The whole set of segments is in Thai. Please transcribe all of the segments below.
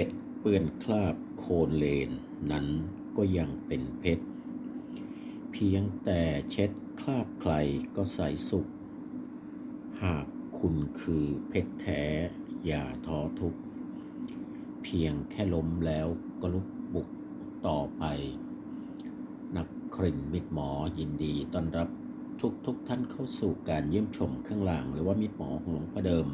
ผ็ดเปื้อนคราบโคลนเลนนั้นก็ยังเป็นเพชร เพียงแต่เช็ดคราบใครก็ใสสุข หากคุณคือเพชรแท้อย่าท้อทุกข์เพียงแค่ล้มแล้วก็ลุกบุกต่อไป นักครินมิตรหมอยินดีต้อนรับทุกทุกท่านเข้าสู่การเยี่ยมชมข้างหลังหรือว่ามิตรหมอของหลวงพ่อเดิม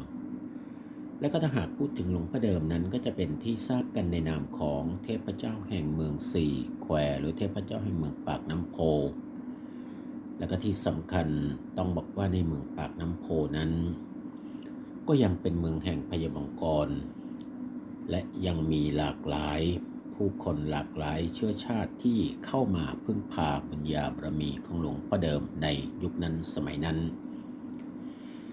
และก็ถ้าหากพูดถึงหลวงพ่อเดิมนั้นก็จะเป็นที่ทราบกันในนามของเทพเจ้าแห่งเมืองสี่แควหรือเทพเจ้าแห่งเมืองปากน้ำโพ และก็ที่สำคัญต้องบอกว่าในเมืองปากน้ำโพนั้น ก็ยังเป็นเมืองแห่งพยาบงกร และยังมีหลากหลายผู้คนหลากหลายเชื้อชาติที่เข้ามาพึ่งพาบุญญาบารมีของหลวงพ่อเดิมในยุคนั้นสมัยนั้น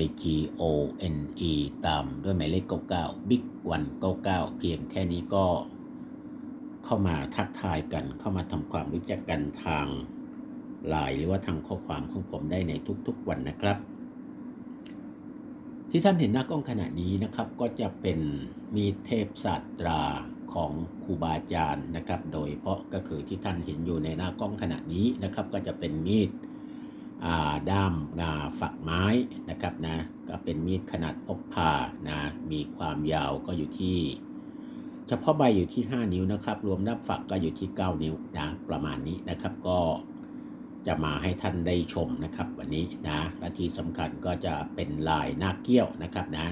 I G O N E ตามด้วยหมายเลข 99 Big 199 เพียงแค่นี้ก็เข้ามาทักทายกัน เข้ามาทำความรู้จักกันทางไลน์หรือว่าทางข้อความของผมได้ในทุกๆวันนะครับ ที่ท่านเห็นหน้ากล้องขณะนี้นะครับ ก็จะเป็นมีเทพศาสตราของครูบาอาจารย์นะครับ โดยเพราะก็คือที่ท่านเห็นอยู่ในหน้ากล้องขณะนี้นะครับ ก็จะเป็นมีด ด้ามงาฝักไม้นะครับนะก็เป็นมีดขนาดพกพานะมีความยาวก็อยู่ที่ เฉพาะใบอยู่ที่ 5 นิ้วนะครับ รวมด้ามฝักก็อยู่ที่ 9 นิ้วนะประมาณนี้นะครับก็จะมาให้ท่านได้ชมนะครับวันนี้นะและที่สำคัญก็จะเป็นลายหน้าเกี้ยวนะครับนะ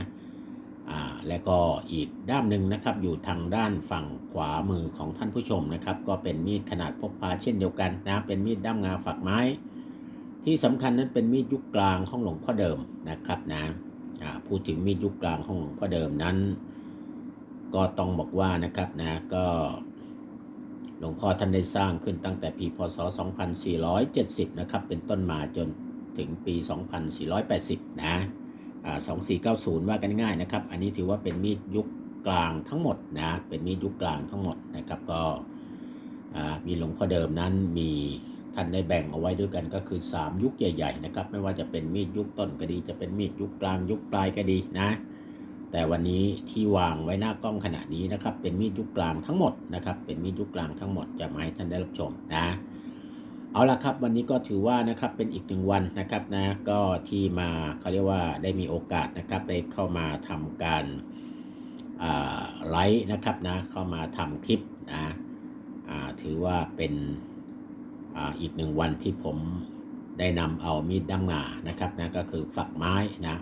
และก็อีกด้ามหนึ่งนะครับอยู่ทางด้านฝั่งขวามือของท่านผู้ชมนะครับ ก็เป็นมีดขนาดพกพาเช่นเดียวกันนะเป็นมีดด้ามงาฝักไม้ ที่สำคัญนั้นเป็นมีดยุคกลางของหลวงพ่อเดิมนะครับนะพูดถึงมีดยุคกลางของหลวงพ่อเดิมนั้น ก็ต้องบอกว่านะครับนะก็หลวงพ่อท่านได้สร้างขึ้นตั้งแต่ปีพศ 2470 นะครับ เป็นต้นมาจนถึงปี 2480 นะ2490 ว่ากันง่ายนะครับ อันนี้ถือว่าเป็นมีดยุคกลางทั้งหมดนะ เป็นมีดยุคกลางทั้งหมดนะครับ ก็มีหลวงพ่อเดิมนั้นมี ท่านได้แบ่งเอาไว้ด้วยกันก็คือ 3 ยุคใหญ่ๆนะครับไม่ว่าจะเป็นมีดยุคต้นก็ดี จะเป็นมีดยุคกลางยุคปลายก็ดีนะ แต่วันนี้ที่วางไว้หน้ากล้องขณะนี้นะครับเป็นมีดยุคกลางทั้งหมดนะครับเป็นมีดยุคกลางทั้งหมดจะมาให้ท่านได้รับชมนะเอาละครับวันนี้ก็ถือว่านะครับเป็นอีกหนึ่งวันนะครับนะก็ที่มาเขาเรียกว่าได้มีโอกาสนะครับได้เข้ามาทำการไลฟ์นะครับนะเข้ามาทำคลิปนะถือว่าเป็น อีกหนึ่งวันที่ผมได้นำเอามีดด้ามงานะครับนะก็คือฝักไม้นะ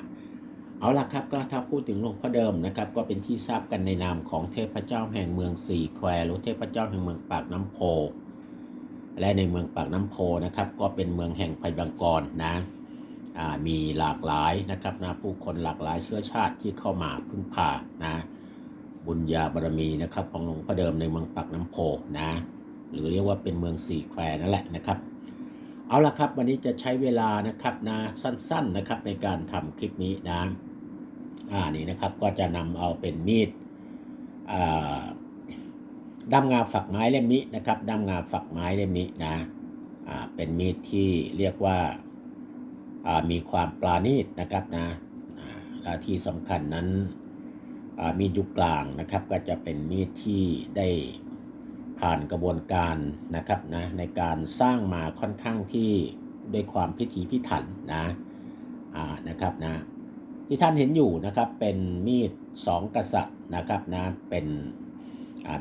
เอาละครับก็ถ้าพูดถึงหลวงพ่อเดิมนะครับก็เป็นที่ทราบกันในนามของเทพเจ้าแห่งเมืองสี่แควหรือเทพเจ้าแห่งเมืองปากน้ำโพ และในเมืองปากน้ำโพนะครับก็เป็นเมืองแห่งไพบังกรนะมีหลากหลายนะครับนะผู้คนหลากหลายเชื้อชาติที่เข้ามาพึ่งพานะบุญญาบารมีนะครับของหลวงพ่อเดิมในเมืองปากน้ำโพนะ หรือเรียกว่าเป็นเมืองสี่แควนั่นแหละนะครับ เอาละครับวันนี้จะใช้เวลานะครับนะสั้นๆนะครับในการทำคลิปนี้นะอ่านี่นะครับก็จะนำเอาเป็นมีดด้ามงาฝักไม้เล่มนี้นะครับด้ามงาฝักไม้เล่มนี้นะอ่าเป็นมีดที่เรียกว่าอ่ามีความปราณีตนะครับนะและที่สำคัญนั้นมียุคกลางนะครับก็จะเป็นมีดที่ได้ ผ่านกระบวนการนะครับนะในการสร้างมาค่อนข้างที่ด้วยความพิถีพิถันนะอ่านะครับนะที่ท่านเห็นอยู่นะครับเป็นมีดสองกษัตริย์นะครับนะเป็น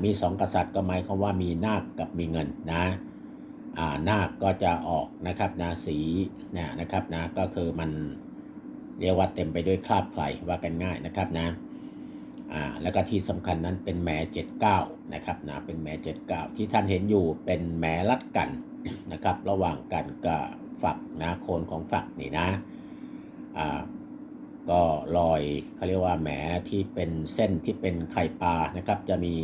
มีสองกษัตริย์ก็หมายความว่ามีนาคกับมีเงินนะนาคก็จะออกนะครับนะสีเนี่ยนะครับนะก็คือมันเรียกว่าเต็มไปด้วยคราบไคลว่ากันง่ายนะครับนะ อ่าแล้วก็ที่สำคัญนั้นเป็นแหม79นะครับนะเป็นแหม79 ที่ท่านเห็นอยู่เป็นแหมรัดกันนะครับ ระหว่างกันกับฝักนะโคนของฝักนี่นะอ่าก็รอยเขาเรียกว่าแหมที่เป็นเส้นที่เป็นไข่ปลานะครับจะมี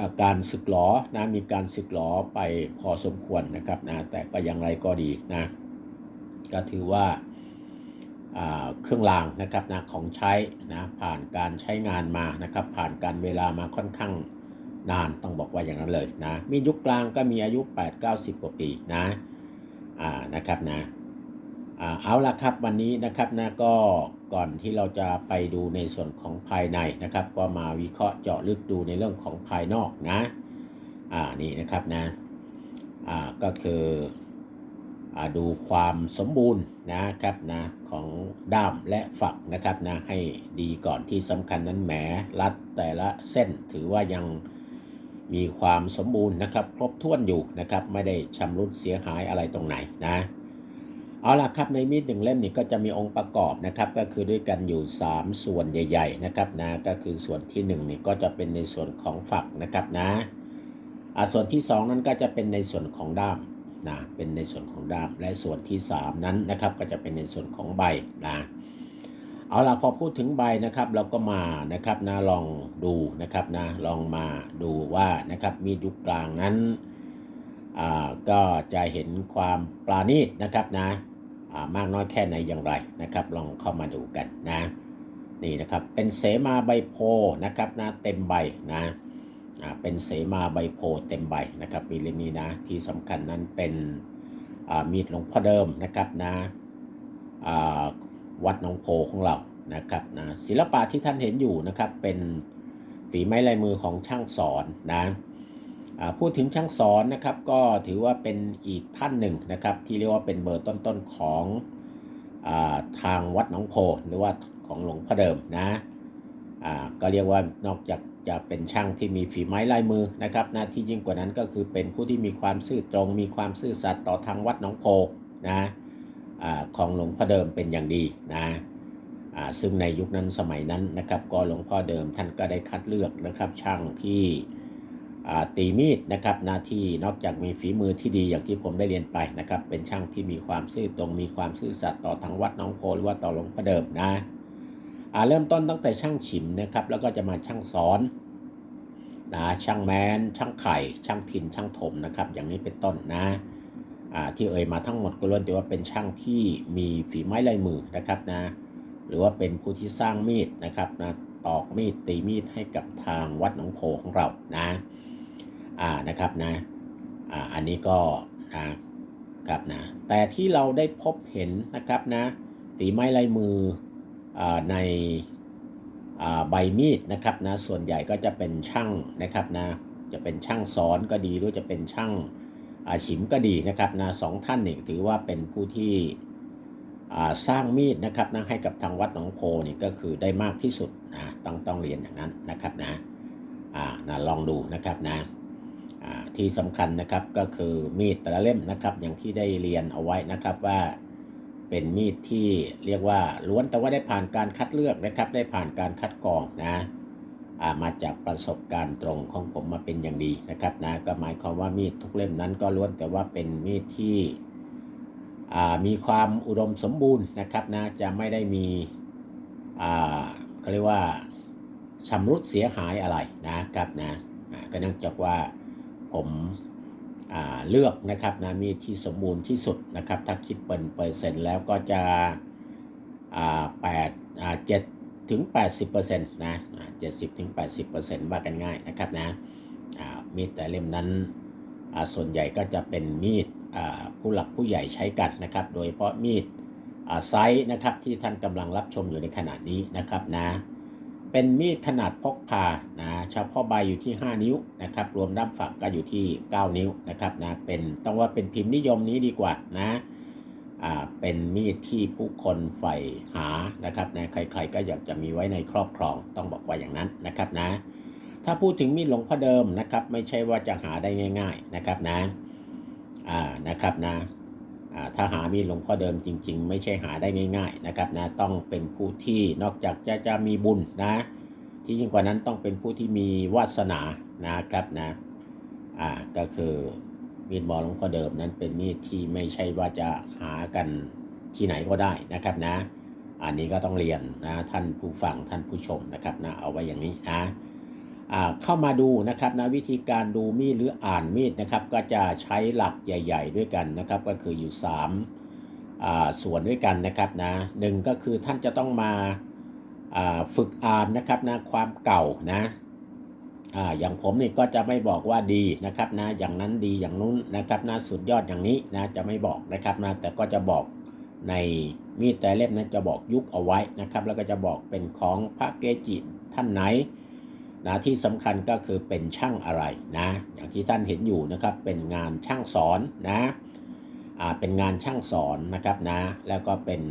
อาการสึกหลอนะมีการสึกหลอไปพอสมควรนะครับนะแต่ก็อย่างไรก็ดีนะก็ถือว่า เครื่องรางนะครับนะของใช้นะผ่านการใช้งานมานะครับ ผ่านการเวลามาค่อนข้างนานต้องบอกว่าอย่างนั้นเลยนะมียุคกลางก็มีอายุ 8-90กว่าปีนะอ่านะครับนะอ่าเอาละครับวันนี้นะครับนะก็ก่อนที่เราจะไปดูในส่วนของภายในนะครับ ก็มาวิเคราะห์เจาะลึกดูในเรื่องของภายนอกนะอ่านี่นะครับนะอ่าก็คือ ดูความสมบูรณ์นะครับนะของด้ามและฝักนะครับนะให้ดีก่อนที่สำคัญนั้นแหมรัดแต่ละเส้นถือว่ายังมีความสมบูรณ์นะครับ ครบถ้วนอยู่นะครับ ไม่ได้ชำรุดเสียหายอะไรตรงไหนนะเอาล่ะครับในมีดหนึ่งเล่มนี้ก็จะมีองค์ประกอบนะครับก็คือด้วยกันอยู่ 3 ส่วนใหญ่ ๆ นะครับนะก็คือส่วนที่1นี่ก็จะเป็นในส่วนของฝักนะครับนะส่วนที่ 2 นั้นก็จะเป็นในส่วนของด้าม นะเป็นในส่วนของดามและส่วนที่ 3 นั้นนะครับก็จะเป็นในส่วนของใบนะเอาล่ะพอพูดถึงใบนะครับเราก็มานะครับนะลองดูนะครับนะลองมาดูว่านะครับมีดยุคกลางนั้นอ่าก็จะเห็นความปราณีตนะครับนะอ่ามากน้อยแค่ไหนอย่างไรนะครับ ลองเข้ามาดูกันนะนี่นะครับเป็นเสมาใบโพนะครับนะเต็มใบนะ เป็นเสมาใบโพเต็มใบนะครับมีเล่มนี้นะที่สำคัญนั้นเป็นอ่ามีดหลวงพ่อเดิมนะครับนะอ่าวัดหนองโพของเรานะครับนะศิลปะที่ท่านเห็นอยู่นะครับเป็นฝีไม้ลายมือของช่างสอนนะอ่าพูดถึงช่างสอนนะครับก็ถือว่าเป็นอีกท่านหนึ่งนะครับที่เรียกว่าเป็นเบอร์ต้นๆของอาทางวัดหนองโพหรือว่าของหลวงพ่อเดิมนะอ่าก็เรียกว่านอกจากจะเป็นช่างที่มีฝีไม้ลายมือนะครับหน้าที่ยิ่งกว่านั้นก็คือเป็นผู้ที่มีความซื่อตรง มีความซื่อสัตย์ต่อทางวัดหนองโพนะอาของหลวงพ่อเดิมเป็นอย่างดีนะอ่าซึ่งในยุคนั้นสมัยนั้นนะครับก็หลวงพ่อเดิมท่านก็ได้คัดเลือกนะครับช่างที่อ่าตีมีดนะครับหน้าที่นอกจากมีฝีมือที่ดีอย่างที่ผมได้เรียนไปนะครับเป็นช่างที่มีความซื่อตรงมีความซื่อสัตย์ต่อทางวัดหน้องโพหรือว่าต่อหลวงพ่อเดิมนะ เริ่มต้นตั้งแต่ช่างฉิมนะครับ แล้วก็จะมาช่างสอนนะช่างแมนช่างไข่ ช่างทินช่างถมนะครับ อย่างนี้เป็นต้นนะอาที่เอ่ยมาทั้งหมดก็ล้วนแต่ว่าเป็นช่างที่มีฝีไม้ลายมือนะครับนะหรือว่าเป็นผู้ที่สร้างมีดนะครับนะตอกมีดตีมีดให้กับทางวัดหนองโพของเรานะอ่านะครับนะอ่าอันนี้ก็นะครับนะแต่ที่เราได้พบเห็นนะครับนะฝีไม้ลายมือ ในใบมีดนะครับนะส่วนใหญ่ก็จะเป็นช่างนะครับนะจะเป็นช่างสอนก็ดีหรือจะเป็นช่างอาฉิมก็ดีนะครับนะสองท่านนี่ถือว่าเป็นผู้ที่สร้างมีดนะครับนะให้กับทางวัดหนองโพนี่ก็คือได้มากที่สุดนะต้องต้องเรียนอย่างนั้นนะครับนะนะลองดูนะครับนะที่สำคัญนะครับก็คือมีดแต่ละเล่มนะครับอย่างที่ได้เรียนเอาไว้นะครับว่า เป็นมีดที่เรียกว่าล้วนแต่ว่าได้ผ่านการคัดเลือกนะครับ ได้ผ่านการคัดกรองนะามาจากประสบการณ์ตรงของผมมาเป็นอย่างดีนะครับนะก็หมายความว่ามีดทุกเล่มนั้นก็ล้วนแต่ว่าเป็นมีดที่มีความอุดมสมบูรณ์นะครับนะจะไม่ได้มีเขาเรียกว่าชำรุดเสียหายอะไรนะครับนะก็เนื่องจากว่าผม เลือกนะครับนะมีดที่สมบูรณ์ที่สุดนะครับ ถ้าคิดเป็นเปอร์เซ็นต์แล้วก็จะแปดเจ็ดถึง 80%นะเจ็ดสิบถึง 80%ว่ากันง่ายนะครับนะมีดแต่เล่มนั้นส่วนใหญ่ก็จะเป็นมีดผู้หลักผู้ใหญ่ใช้กันนะครับ โดยเฉพาะมีดไซส์นะครับที่ท่านกำลังรับชมอยู่ในขณะนี้นะครับนะ เป็นมีดขนาดพกพานะเฉพาะใบอยู่ที่ 5 นิ้วนะครับ รวมด้ามฝักก็อยู่ที่ 9 นิ้วนะครับนะเป็นต้องว่าเป็นพิมพ์นิยมนี้ดีกว่านะอ่าเป็นมีดที่ผู้คนใฝ่หานะครับนะใครๆก็อยากจะมีไว้ในครอบครองต้องบอกว่าอย่างนั้นนะครับนะ ถ้าพูดถึงมีดหลวงพ่อเดิมนะครับ ไม่ใช่ว่าจะหาได้ง่าย ๆนะครับนะอ่านะครับนะ ถ้าหามีดหลวงพ่อเดิมจริง ๆ ไม่ใช่หาได้ง่าย ๆนะครับนะต้องเป็นผู้ที่นอกจากจะจะมีบุญนะที่ยิ่งกว่านั้นต้องเป็นผู้ที่มีวาสนานะครับนะอ่าก็คือมีดหมอหลวงพ่อเดิมนั้นเป็นมีดที่ไม่ใช่ว่าจะหากันที่ไหนก็ได้นะครับนะ อันนี้ก็ต้องเรียนนะท่านผู้ฟังท่านผู้ชมนะครับนะเอาไว้อย่างนี้นะ เข้ามาดูนะครับนะวิธีการดูมีดหรืออ่านมีดนะครับก็จะใช้หลักใหญ่ ๆ ด้วยกันนะครับก็คืออยู่3อ่าส่วนด้วยกันนะครับนะหนึ่งก็คือท่านจะต้องมาอ่าฝึกอ่านนะครับนะความเก่านะอ่าอย่างผมนี่ก็จะไม่บอกว่าดีนะครับนะอย่างนั้นดีอย่างนู้นนะครับนะสุดยอดอย่างนี้นะจะไม่บอกนะครับนะแต่ก็จะบอกในมีดแต่เล่มนั้นจะบอกยุคเอาไว้นะครับ แล้วก็จะบอกเป็นของพระเกจิท่านไหน นะที่สำคัญก็คือเป็นช่างอะไรนะอย่างที่ท่านเห็นอยู่นะครับเป็นงานช่างสอนนะอ่าเป็นงานช่างสอนนะครับนะแล้วก็เป็น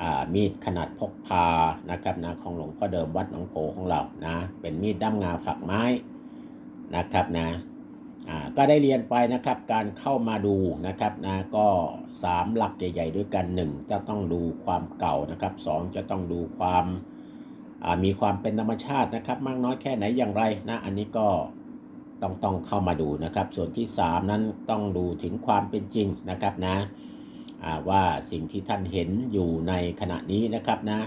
อ่ามีดขนาดพกพานะครับนะของหลวงพ่อเดิมวัดหนองโพของเรานะเป็นมีดด้ามงาฝักไม้นะครับนะอ่าก็ได้เรียนไปนะครับการเข้ามาดูนะครับนะก็สามหลักใหญ่ ๆ ด้วยกันหนึ่งจะต้องดูความเก่านะครับสองจะต้องดูความ มีความเป็นธรรมชาตินะครับมากน้อยแค่ไหนอย่างไรนะอันนี้ก็ต้องต้องเข้ามาดูนะครับ ส่วนที่ 3 นั้นต้องดูถึงความเป็นจริงนะครับนะอ่าว่าสิ่งที่ท่านเห็นอยู่ในขณะนี้นะครับนะ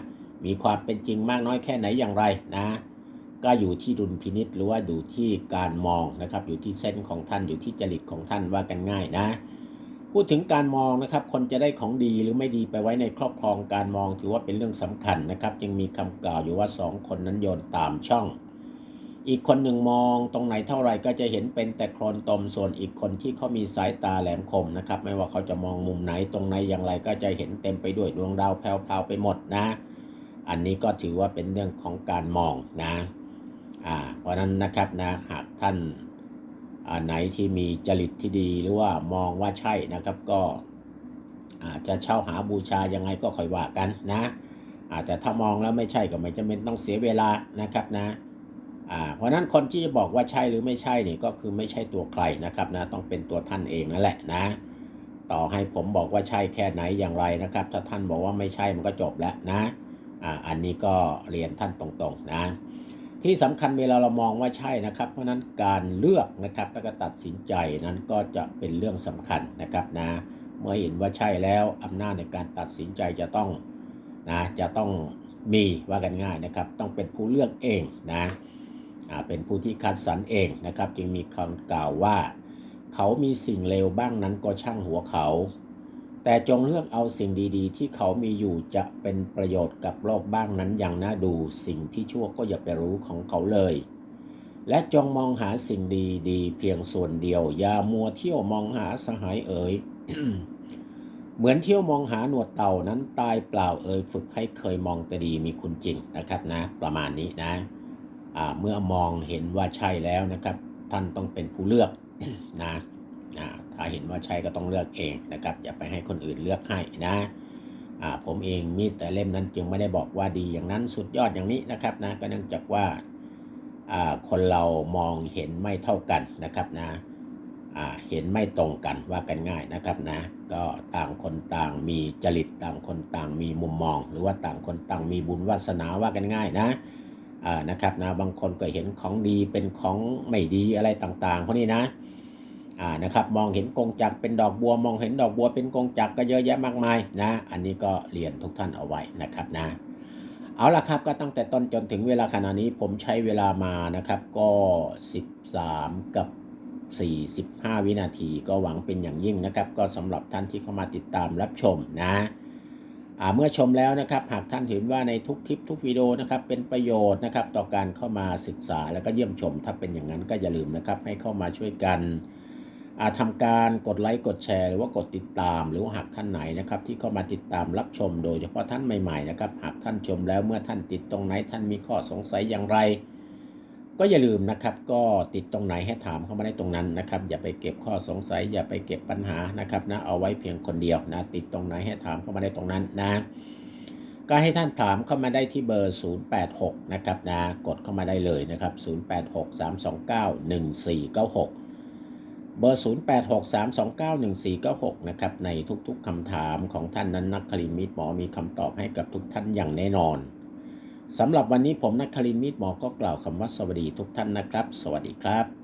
มีความเป็นจริงมากน้อยแค่ไหนอย่างไรนะก็อยู่ที่ดุลพินิษหรือว่าอยู่ที่การมองนะครับ อยู่ที่เส้นของท่านอยู่ที่จริตของท่านว่ากันง่ายนะ พูดถึงการมองนะครับ คนจะได้ของดีหรือไม่ดีไปไว้ในครอบครองการมองถือว่าเป็นเรื่องสำคัญนะครับ จึงมีคำกล่าวอยู่ว่าสองคนนั้นโยนตามช่อง อีกคนหนึ่งมองตรงไหนเท่าไหร่ก็จะเห็นเป็นแต่โคลนตมส่วนอีกคนที่เขามีสายตาแหลมคมนะครับ ไม่ว่าเขาจะมองมุมไหนตรงไหนอย่างไรก็จะเห็นเต็มไปด้วยดวงดาวแผ่วๆไปหมดนะ อันนี้ก็ถือว่าเป็นเรื่องของการมองนะอ่าเพราะนั้นนะครับนะหากท่าน อันไหนที่มีจริตที่ดีหรือว่ามองว่าใช่นะครับก็อาจจะเช่าหาบูชายังไงก็ค่อยว่ากันนะอาจจะถ้ามองแล้วไม่ใช่ก็ไม่จำเป็นต้องเสียเวลานะครับนะอ่าเพราะนั้นคนที่จะบอกว่าใช่หรือไม่ใช่นี่ก็คือไม่ใช่ตัวใครนะครับนะต้องเป็นตัวท่านเองนั่นแหละนะ ต่อให้ผมบอกว่าใช่แค่ไหนอย่างไรนะครับ ถ้าท่านบอกว่าไม่ใช่มันก็จบแล้วนะอ่าอันนี้ก็เรียนท่านตรงๆนะ ที่สำคัญเวลาเรามองว่าใช่นะครับ เพราะนั้นการเลือกนะครับแล้วก็ตัดสินใจนั้นก็จะเป็นเรื่องสำคัญนะครับนะเมื่อเห็นว่าใช่แล้วอำนาจในการตัดสินใจจะต้องนะจะต้องมีว่ากันง่ายนะครับ ต้องเป็นผู้เลือกเองนะเป็นผู้ที่คัดสรรเองนะครับ จึงมีคำกล่าวว่า เขามีสิ่งเลวบ้างนั้นก็ช่างหัวเขา แต่จงเลือกเอาสิ่งดีๆ ที่เขามีอยู่จะเป็นประโยชน์กับโลกบ้างนั้นอย่างน่าดู สิ่งที่ชั่วก็อย่าไปรู้ของเขาเลย และจงมองหาสิ่งดีๆ เพียงส่วนเดียว อย่ามัวเที่ยวมองหาสหายเอ๋ยเหมือนเที่ยวมองหาหนวดเต่านั้นตายเปล่าเอ่ยฝึกให้เคยมองแต่ดีมีคุณจริงนะครับนะ ประมาณนี้นะเมื่อมองเห็นว่าใช่แล้วนะครับ ท่านต้องเป็นผู้เลือกนะ ถ้าเห็นว่าใช่ก็ต้องเลือกเองนะครับ อย่าไปให้คนอื่นเลือกให้นะผมเองมีแต่เล่มนั้นจึงไม่ได้บอกว่าดีอย่างนั้นสุดยอดอย่างนี้นะครับนะก็เนื่องจากว่าคนเรามองเห็นไม่เท่ากันนะครับนะเห็นไม่ตรงกันว่ากันง่ายนะครับนะ ก็ต่างคนต่างมีจริตต่างคนต่างมีมุมมอง หรือว่าต่างคนต่างมีบุญวาสนาว่ากันง่ายนะนะครับนะบางคนก็เห็นของดีเป็นของไม่ดีอะไรต่างๆพวกนี้นะ อ่านะครับมองเห็นกงจักรเป็นดอกบัว มองเห็นดอกบัวเป็นกงจักรก็เยอะแยะมากมายนะอันนี้ก็เรียนทุกท่านเอาไว้นะครับนะเอาละครับก็ตั้งแต่ต้นจนถึงเวลาขณะนี้ผมใช้เวลามานะครับก็ 13 กับ 45 วินาทีก็หวังเป็นอย่างยิ่งนะครับ ก็สำหรับท่านที่เข้ามาติดตามรับชมนะเมื่อชมแล้วนะครับ หากท่านเห็นว่าในทุกคลิปทุกวิดีโอนะครับเป็นประโยชน์นะครับต่อการเข้ามาศึกษาแล้วก็เยี่ยมชม ถ้าเป็นอย่างนั้นก็อย่าลืมนะครับให้เข้ามาช่วยกัน ทำการกดไลค์กดแชร์หรือว่ากดติดตาม หรือว่าหากท่านไหนนะครับที่เข้ามาติดตามรับชม โดยเฉพาะท่านใหม่ๆนะครับหากท่านชมแล้วเมื่อท่านติดตรงไหนท่านมีข้อสงสัยอย่างไร ก็อย่าลืมนะครับก็ติดตรงไหนให้ถามเข้ามาได้ตรงนั้นนะครับอย่าไปเก็บข้อสงสัย อย่าไปเก็บปัญหานะครับนะเอาไว้เพียงคนเดียวนะติดตรงไหนให้ถามเข้ามาได้ตรงนั้นนะก็ให้ท่านถามเข้ามาได้ที่เบอร์ 086 นะครับนะกดเข้ามาได้เลยนะครับ 086 329 1496 เบอร์ 086 329 1496 นะครับ ในทุกๆคำถามของท่านนั้นนักคลินมิตรหมอมีคำตอบให้กับทุกท่านอย่างแน่นอนสำหรับวันนี้ผมนักคลินมิตรหมอก็กล่าวคำว่าสวัสดีทุกท่านนะครับ สวัสดีครับ